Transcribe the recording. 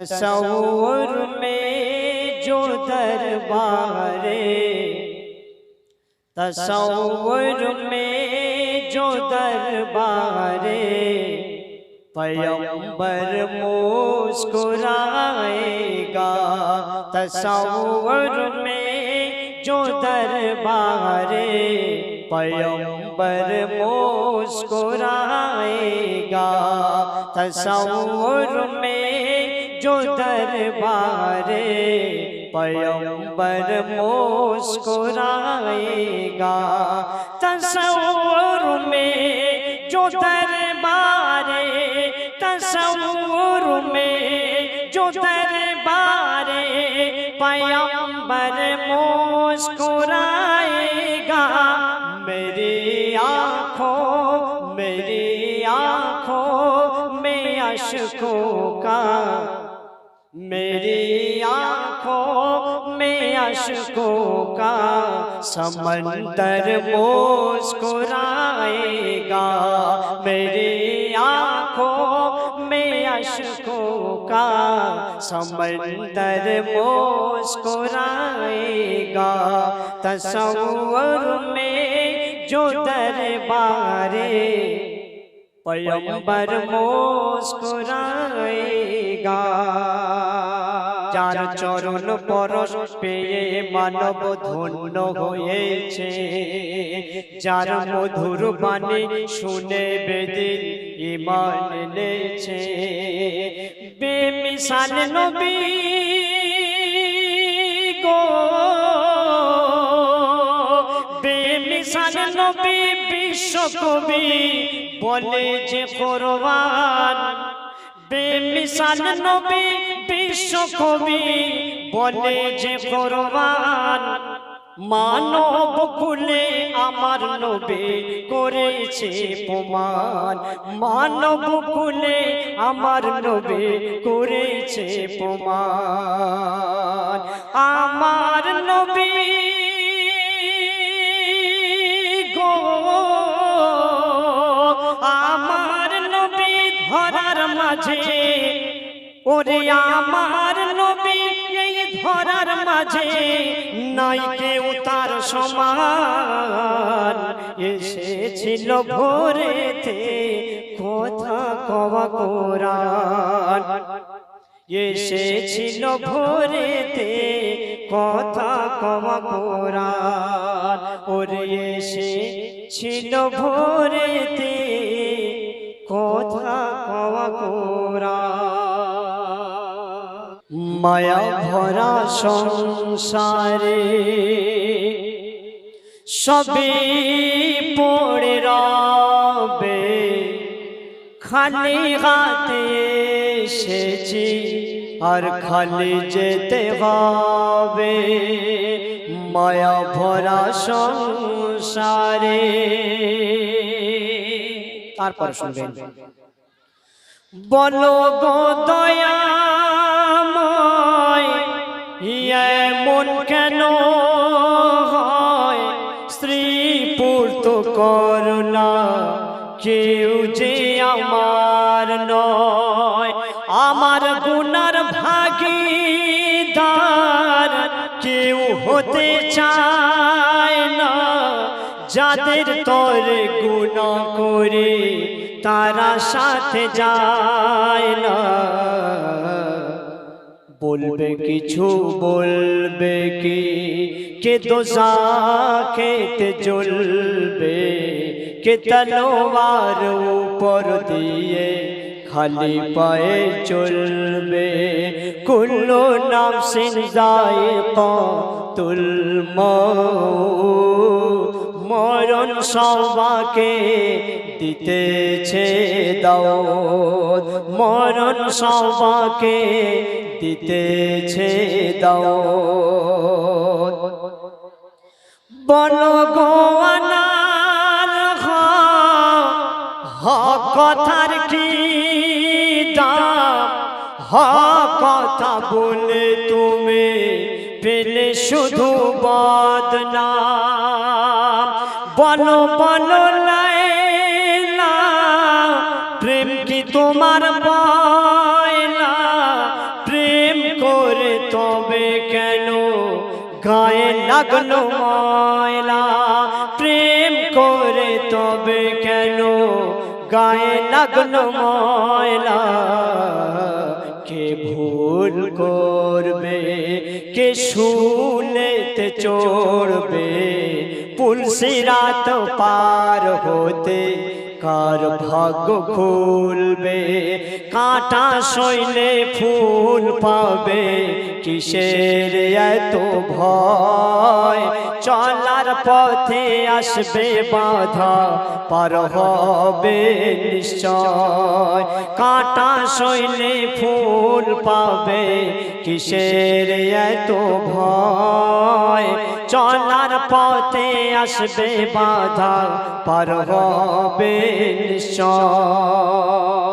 तसौर में जो दरबारे तसौर में जो दरबारे पयंबर मुस्कुराएगा। तसौर में जो दरबारे पयंबर मुस्कुराएगा। तसौर में जो दरबारे पयंबर मुस्कुराएगा तसौर में जो दरबारे तसौर में जो दरबारे पयंबर मुस्कुराएगा। मेरी आँखों मेरी आँखों में अशकों का मेरी आँखों में अशकों का समंदर मुस्कुराएगा। मेरी आँखों में अशकों का समंदर मुस्कुराएगा। तस्वर में जो दरबारे पयंबर मुस्कुराएगा। যার চরণ পরশ পেয়ে মানব ধন্য হয়েছে। যার মধুর বাণী শুনে বেদিন ইমান বেমিসাল নবী গো বেমিসাল নবী বিশ্বকবি বলে যে কোরবান বেমিসাল নবী বিশ্বকবি বলে যে কোরবান মানব কুলে আমার নবী করেছে প্রমাণ। মানব কুলে আমার নবী করেছে প্রমাণ। আমার নবী গো, আমার নবী ধরার মাঝে ওরে আমার নবী, এই ধরার মাঝে নাই কেউ তার সমান। এসেছিল ভোরেতে, কথা কওয়া কোরআন। এসেছিল ভোরেতে, কথা কওয়া কোরআন। ওরে এসেছিল ভোরেতে, কথা কওয়া কোরআন। মায়া ভরা সংসারে সবে পড়ে রবে। খালি হাতে এসেছি, আর খালি যেতে হবে। মায়া ভরা সংসারে। তারপর শুনবেন। বলো গো দয়াময় এমন কেন হয়? স্ত্রী পূর্ত করুণা, কেউ যে আমার নয়। আমার গুনার ভাগিদার কেউ হতে চায় না। যাদের তরে গুণা করে, তারা সাথে যায় না। বলবে কিছু বলবে কি? কে দোষা খেতে চলবে কে তলোয়ার উপর দিয়ে? খালি পায়ে চলবে। কুল্লু নাম সিনজায় তুল মরণ সবাকে দিতেছে দাও মরণ সবাকে দিতেছে দাও বল গোয়ানার হ কথার কি কথা বলে তুমি পেলে শুধু বদনাম। বলো বলো লাইলা, প্রেম কি তোমার প্রেম করে তবে কেন গায়ে লাগল ময়লা? প্রেম করে তবে কেন গায়ে লাগল ময়লা? করবে? কে শুনেতে চড়বে? পুলসি রাত পার হতে কার ভাগ্য খুলবে? কাঁটা সইলে ফুল পাবে? কিসের এত ভয়? পথে আসবে বাধা, পার হবে নিশ্চয়। কাঁটা সইলে ফুল পাবে, কিসের এত ভয়? চলার পথে আসবে বাধা, পার হবে নিশ্চয়।